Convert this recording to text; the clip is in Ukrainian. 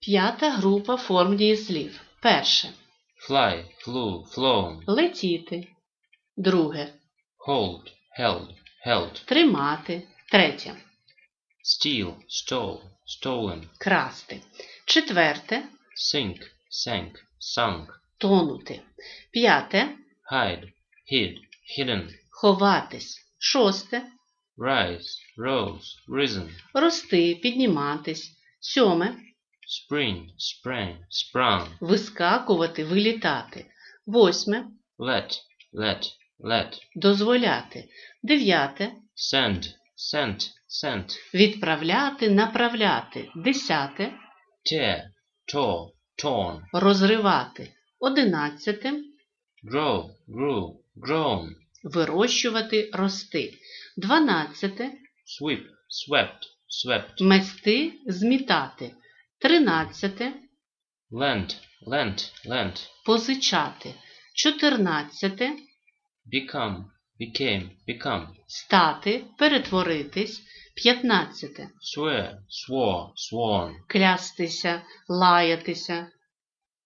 П'ята група форм дієслів. Перше. fly, flew, flown, Летіти. Друге. hold, held, held, Тримати. Третє. steal, stole, stolen, Красти. Четверте. sink, sank, sunk, Тонути. П'яте. hide, hid, hidden, Ховатись. Шосте. rise, rose, risen, Рости, підніматись. Сьоме. Spring, sprang, sprung, Вискакувати, вилітати. Восьме. let, let, let, Дозволяти. Дев'яте. send, sent, sent, Відправляти, направляти. Десяте. tear, tore, torn, Розривати. Одинадцяте. grow, grew, grown, Вирощувати, рости. Дванадцяте. sweep, swept, swept, Мести, змітати. Тринадцяте. Lend, lend, lend. Позичати. Чотирнадцяте. become, became, become, Стати, перетворитись. П'ятнадцяте. swear, swore, sworn, Клястися, лаятися.